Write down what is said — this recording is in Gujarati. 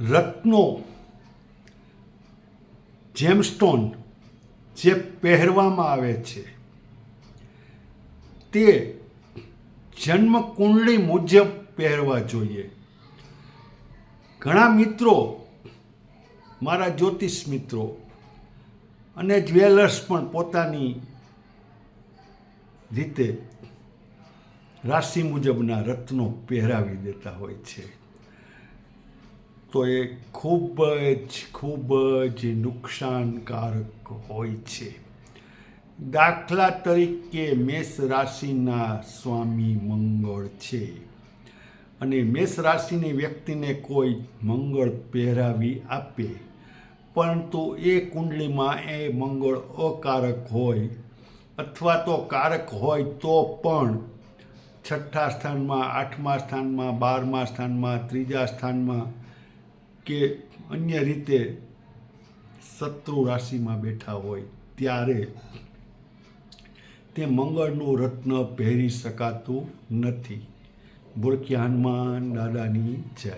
રત્નો, જેમસ્ટોન જે પહેરવામાં આવે છે, તે જન્મ કુંડળી મુજબ પહેરવા જોઈએ. ઘણા મિત્રો, મારા જ્યોતિષ મિત્રો અને જ્વેલર્સ પણ પોતાની રીતે રાશિ મુજબના રત્નો પહેરાવી દેતા હોય છે. તો એ ખૂબ જ ખૂબ જ નુકસાનકારક હોય છે. દાખલા તરીકે મેષ રાશિના સ્વામી મંગળ છે. અને મેષ રાશિની વ્યક્તિને કોઈ મંગળ પહેરાવી આપે. પરંતુ એ કુંડલીમાં એ મંગળ અકારક હોય અથવા તો કારક હોય તો પણ છઠ્ઠા સ્થાનમાં, આઠમા સ્થાનમાં, બારમા સ્થાનમાં, ત્રીજા સ્થાનમાં કે અન્ય રીતે શત્રુ રાશિમાં બેઠા હોય ત્યારે તે મંગળનું રત્ન પહેરી શકાતું નથી. બુરખી હનુમાન દાદાની જય.